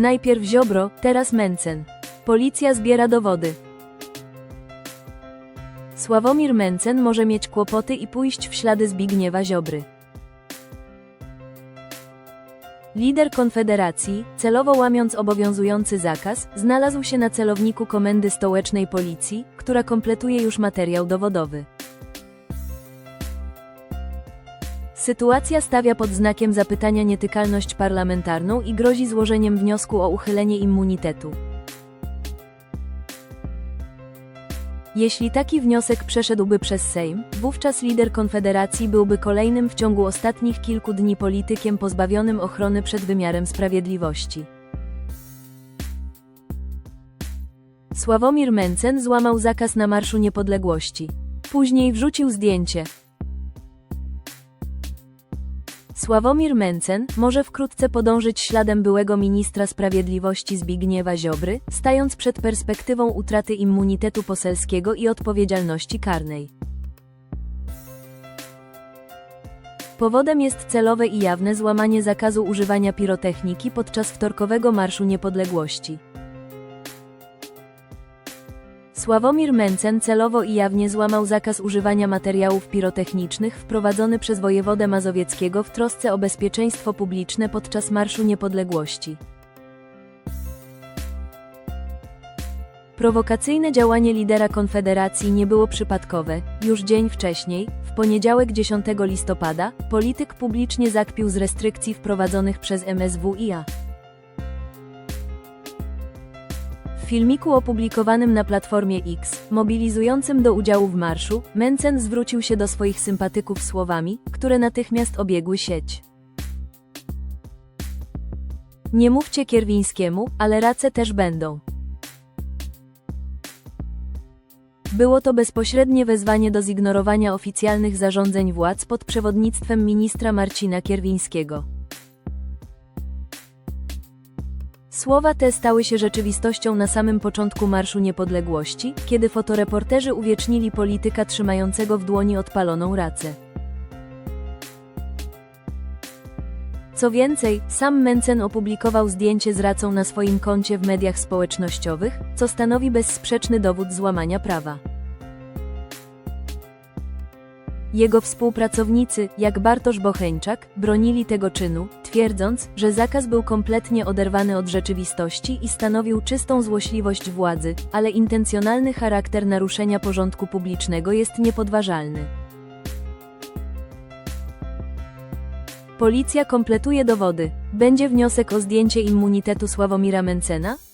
Najpierw Ziobro, teraz Mencen. Policja zbiera dowody. Sławomir Mencen może mieć kłopoty i pójść w ślady Zbigniewa Ziobry. Lider Konfederacji, celowo łamiąc obowiązujący zakaz, znalazł się na celowniku Komendy Stołecznej Policji, która kompletuje już materiał dowodowy. Sytuacja stawia pod znakiem zapytania nietykalność parlamentarną i grozi złożeniem wniosku o uchylenie immunitetu. Jeśli taki wniosek przeszedłby przez Sejm, wówczas lider Konfederacji byłby kolejnym w ciągu ostatnich kilku dni politykiem pozbawionym ochrony przed wymiarem sprawiedliwości. Sławomir Mencen złamał zakaz na Marszu Niepodległości. Później wrzucił zdjęcie. Sławomir Mencen może wkrótce podążyć śladem byłego ministra sprawiedliwości Zbigniewa Ziobry, stając przed perspektywą utraty immunitetu poselskiego i odpowiedzialności karnej. Powodem jest celowe i jawne złamanie zakazu używania pirotechniki podczas wtorkowego Marszu Niepodległości. Sławomir Mencen celowo i jawnie złamał zakaz używania materiałów pirotechnicznych wprowadzony przez wojewodę mazowieckiego w trosce o bezpieczeństwo publiczne podczas Marszu Niepodległości. Prowokacyjne działanie lidera Konfederacji nie było przypadkowe. Już dzień wcześniej, w poniedziałek 10 listopada, polityk publicznie zakpił z restrykcji wprowadzonych przez MSWiA. Filmiku opublikowanym na Platformie X, mobilizującym do udziału w marszu, Mencen zwrócił się do swoich sympatyków słowami, które natychmiast obiegły sieć. Nie mówcie Kierwińskiemu, ale race też będą. Było to bezpośrednie wezwanie do zignorowania oficjalnych zarządzeń władz pod przewodnictwem ministra Marcina Kierwińskiego. Słowa te stały się rzeczywistością na samym początku Marszu Niepodległości, kiedy fotoreporterzy uwiecznili polityka trzymającego w dłoni odpaloną racę. Co więcej, sam Mencen opublikował zdjęcie z racą na swoim koncie w mediach społecznościowych, co stanowi bezsprzeczny dowód złamania prawa. Jego współpracownicy, jak Bartosz Bocheńczak, bronili tego czynu, twierdząc, że zakaz był kompletnie oderwany od rzeczywistości i stanowił czystą złośliwość władzy, ale intencjonalny charakter naruszenia porządku publicznego jest niepodważalny. Policja kompletuje dowody. Będzie wniosek o zdjęcie immunitetu Sławomira Mencena?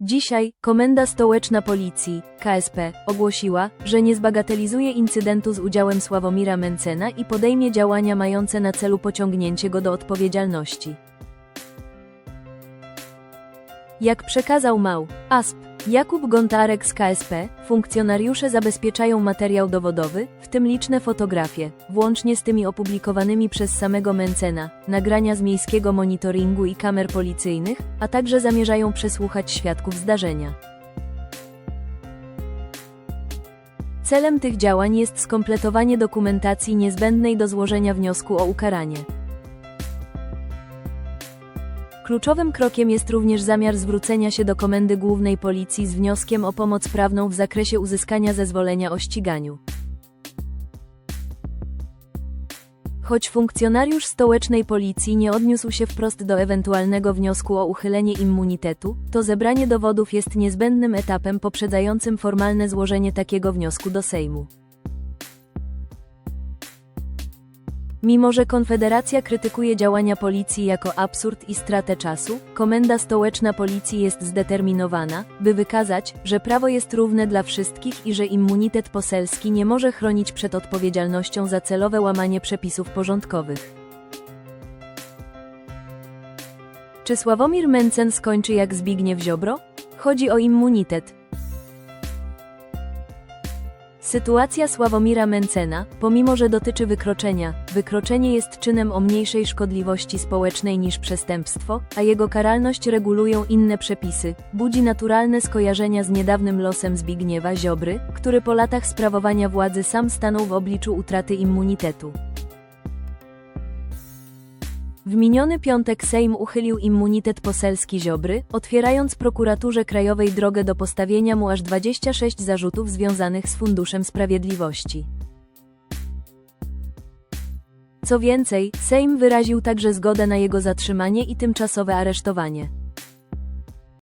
Dzisiaj Komenda Stołeczna Policji, KSP, ogłosiła, że nie zbagatelizuje incydentu z udziałem Sławomira Mencena i podejmie działania mające na celu pociągnięcie go do odpowiedzialności. Jak przekazał Mał, ASP, Jakub Gontarek z KSP, funkcjonariusze zabezpieczają materiał dowodowy, w tym liczne fotografie, włącznie z tymi opublikowanymi przez samego Mencena, nagrania z miejskiego monitoringu i kamer policyjnych, a także zamierzają przesłuchać świadków zdarzenia. Celem tych działań jest skompletowanie dokumentacji niezbędnej do złożenia wniosku o ukaranie. Kluczowym krokiem jest również zamiar zwrócenia się do Komendy Głównej Policji z wnioskiem o pomoc prawną w zakresie uzyskania zezwolenia o ściganiu. Choć funkcjonariusz stołecznej policji nie odniósł się wprost do ewentualnego wniosku o uchylenie immunitetu, to zebranie dowodów jest niezbędnym etapem poprzedzającym formalne złożenie takiego wniosku do Sejmu. Mimo że Konfederacja krytykuje działania policji jako absurd i stratę czasu, Komenda Stołeczna Policji jest zdeterminowana, by wykazać, że prawo jest równe dla wszystkich i że immunitet poselski nie może chronić przed odpowiedzialnością za celowe łamanie przepisów porządkowych. Czy Sławomir Mencen skończy jak Zbigniew Ziobro? Chodzi o immunitet. Sytuacja Sławomira Mencena, pomimo że dotyczy wykroczenia, wykroczenie jest czynem o mniejszej szkodliwości społecznej niż przestępstwo, a jego karalność regulują inne przepisy, budzi naturalne skojarzenia z niedawnym losem Zbigniewa Ziobry, który po latach sprawowania władzy sam stanął w obliczu utraty immunitetu. W miniony piątek Sejm uchylił immunitet poselski Ziobry, otwierając prokuraturze krajowej drogę do postawienia mu aż 26 zarzutów związanych z Funduszem Sprawiedliwości. Co więcej, Sejm wyraził także zgodę na jego zatrzymanie i tymczasowe aresztowanie.